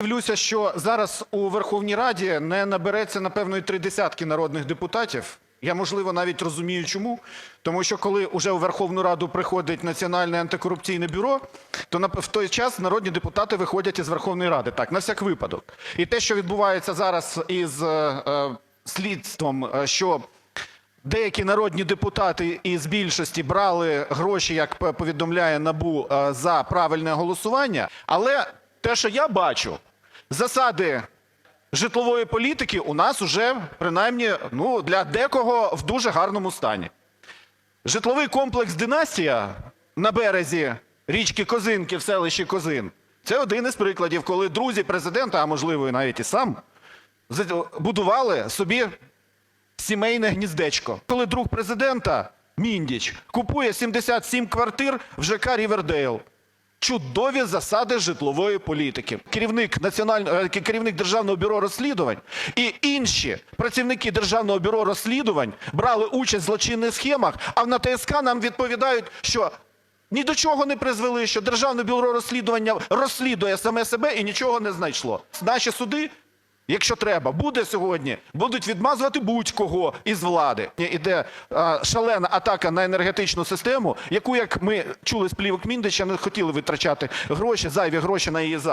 Дивлюся, що зараз у Верховній Раді не набереться, напевно, і три десятки народних депутатів. Я, можливо, навіть розумію, чому. Тому що коли вже у Верховну Раду приходить Національне антикорупційне бюро, то в той час народні депутати виходять із Верховної Ради. Так, на всяк випадок. І те, що відбувається зараз із е, е, слідством, е, що Деякі народні депутати із більшості брали гроші, як повідомляє НАБУ, е, за правильне голосування. Але те, що я бачу, засади житлової політики у нас уже принаймні ну, для декого в дуже гарному стані. Житловий комплекс Династія на березі річки Козинки в селищі Козин це один із прикладів, коли друзі президента, а можливо і навіть і сам, будували собі сімейне гніздечко. Коли друг президента Міндіч купує 77 квартир в ЖК Рівердейл. Чудові засади житлової політики. Керівник національного е, керівник державного бюро розслідувань і інші працівники державного бюро розслідувань брали участь в злочинних схемах. А на ТСК нам відповідають, що ні до чого не призвели, що державне бюро розслідування розслідує саме себе і нічого не знайшло. Наші суди Якщо треба, буде сьогодні, будуть відмазувати будь-кого із влади. Іде шалена атака на енергетичну систему, яку, як ми чули з плівок Міндича, не хотіли витрачати гроші, зайві гроші на її захист.